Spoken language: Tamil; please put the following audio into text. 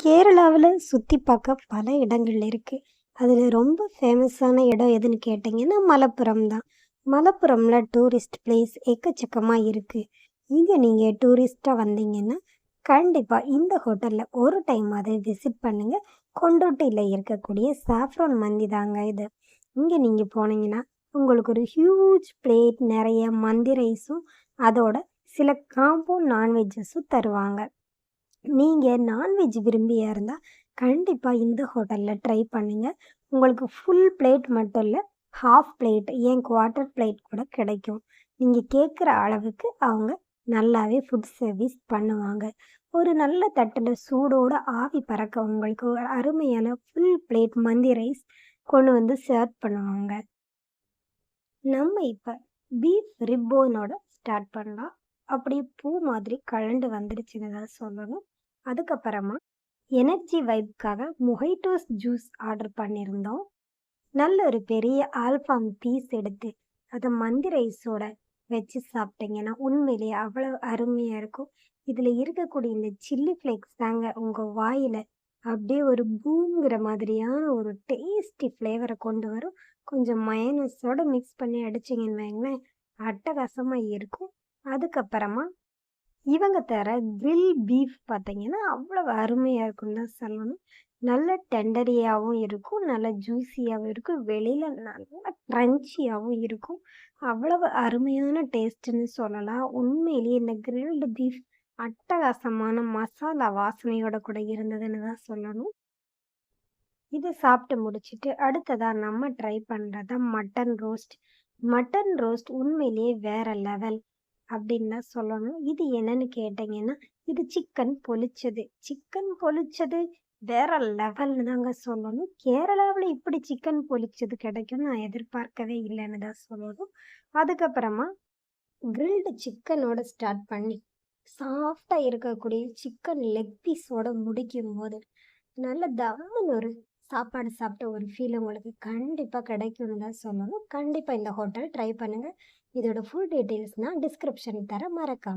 கேரளாவில் சுற்றி பார்க்க பல இடங்கள் இருக்குது அதில் ரொம்ப ஃபேமஸான இடம் எதுன்னு கேட்டிங்கன்னா மலப்புரம் தான். மலப்புரமில் டூரிஸ்ட் பிளேஸ் எக்கச்சக்கமாக இருக்குது இங்கே நீங்கள் டூரிஸ்ட்டாக வந்தீங்கன்னா கண்டிப்பாக இந்த ஹோட்டலில் ஒரு டைம் அதை விசிட் பண்ணுங்கள் கொண்டோட்டியில் இருக்கக்கூடிய சாஃப்ரான் மந்தி தாங்க இது. இங்கே நீங்கள் போனீங்கன்னா உங்களுக்கு ஒரு ஹியூஜ் பிளேட் நிறைய மந்தி ரைஸும் அதோட சில காம்போ நான்வெஜ்ஜஸும் தருவாங்க. நீங்கள் நான்வெஜ் விரும்பியாக இருந்தால் கண்டிப்பாக இந்த ஹோட்டலில் ட்ரை பண்ணுங்கள் உங்களுக்கு ஃபுல் பிளேட் மட்டும் இல்லை ஹாஃப் பிளேட் ஏன் குவார்ட்டர் பிளேட் கூட கிடைக்கும். நீங்கள் கேட்குற அளவுக்கு அவங்க நல்லாவே ஃபுட் சர்வீஸ் பண்ணுவாங்க. ஒரு நல்ல தட்டில் சூடோட ஆவி பறக்க உங்களுக்கு ஒரு அருமையான ஃபுல் பிளேட் மந்தி ரைஸ் கொண்டு வந்து சர்வ் பண்ணுவாங்க. நம்ம இப்போ பீஃப் ரிப்போனோட ஸ்டார்ட் பண்ணலாம். அப்படியே பூ மாதிரி கலண்டு வந்துடுச்சுன்னு தான் சொல்லணும். அதுக்கப்புறமா எனர்ஜி வைப்க்காக மொஹைட்டோஸ் ஜூஸ் ஆர்டர் பண்ணியிருந்தோம் நல்ல ஒரு பெரிய ஆல்ஃபாம் பீஸ் எடுத்து அதை மந்தி ரைஸோட வச்சு சாப்பிட்டீங்கன்னா உண்மையிலேயே அவ்வளோ அருமையாக இருக்கும். இதில் இருக்கக்கூடிய இந்த சில்லி ஃப்ளேக்ஸ் தாங்க உங்கள் வாயில் அப்படியே ஒரு பூங்கிற மாதிரியான ஒரு டேஸ்டி ஃப்ளேவரை கொண்டு வரும். கொஞ்சம் மயனஸோட மிக்ஸ் பண்ணி அடிச்சிங்கன்னு வைங்களேன் அட்டகாசமாக இருக்கும். அதுக்கப்புறமா இவங்க தர கிரில் பீஃப் பார்த்தீங்கன்னா அவ்வளோ அருமையாக இருக்கும்னு தான் சொல்லணும். நல்ல டெண்டரியாகவும் இருக்கும் நல்ல ஜூஸியாகவும் இருக்கும். வெளியில் நல்ல க்ரன்ச்சியாகவும் இருக்கும். அவ்வளவு அருமையான டேஸ்ட்டுன்னு சொல்லலாம். உண்மையிலேயே இந்த கிரில்டு பீஃப் அட்டகாசமான மசாலா வாசனையோட கூட இருந்ததுன்னு தான் சொல்லணும். இதை சாப்பிட்டு முடிச்சிட்டு அடுத்ததாக நம்ம ட்ரை பண்ணுறது மட்டன் ரோஸ்ட் மட்டன் ரோஸ்ட் உண்மையிலேயே வேற லெவல் அப்படின்னு தான் சொல்லணும். இது என்னன்னு கேட்டிங்கன்னா இது சிக்கன் பொரிச்சது சிக்கன் பொரிச்சது வேற லெவல்னு தாங்க சொல்லணும். கேரளாவில் இப்படி சிக்கன் பொரிச்சது கிடைக்கும் நான் எதிர்பார்க்கவே இல்லைன்னு தான் சொல்லணும். அதுக்கப்புறமா கிரில்டு சிக்கனோட ஸ்டார்ட் பண்ணி சாஃப்டாக இருக்கக்கூடிய சிக்கன் லெக் பீஸோட முடிக்கும் போது நல்ல தம்முன்னு ஒரு சாப்பாடு சாப்பிட்ட ஒரு ஃபீல் உங்களுக்கு கண்டிப்பாக கிடைக்கும்னு தான் சொல்லணும். கண்டிப்பாக இந்த ஹோட்டல் ட்ரை பண்ணுங்கள் இதோட ஃபுல் டீட்டெயில்ஸ்னால் டிஸ்கிரிப்ஷன் தர மறக்காம.